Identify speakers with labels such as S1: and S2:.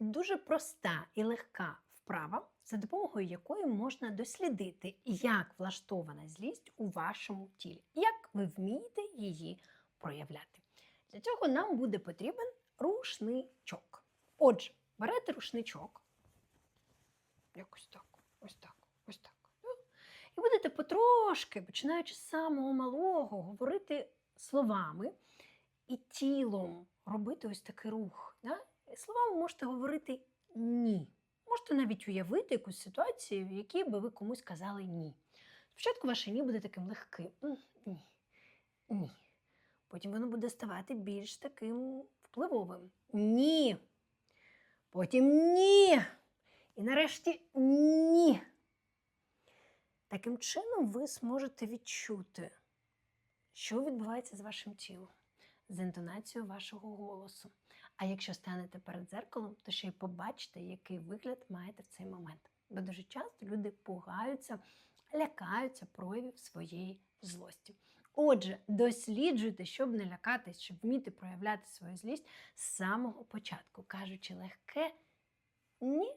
S1: дуже проста і легка вправа, за допомогою якої можна дослідити, як влаштована злість у вашому тілі, як ви вмієте її проявляти. Для цього нам буде потрібен рушничок. Отже, берете рушничок, якось так, ось так, ось так. І будете потрошки, починаючи з самого малого, говорити словами і тілом робити ось такий рух. Да? І Словами можете говорити ні. Можете навіть уявити якусь ситуацію, в якій би ви комусь казали ні. Спочатку ваше ні буде таким легким. Ні. Ні. Потім воно буде ставати більш таким впливовим. Ні. Потім ні. І нарешті ні. Таким чином ви зможете відчути, що відбувається з вашим тілом, з інтонацією вашого голосу. А якщо станете перед дзеркалом, то ще й побачите, який вигляд маєте в цей момент. Бо дуже часто люди пугаються, лякаються проявів своєї злості. Отже, досліджуйте, щоб не лякатись, щоб вміти проявляти свою злість з самого початку, кажучи легке ні,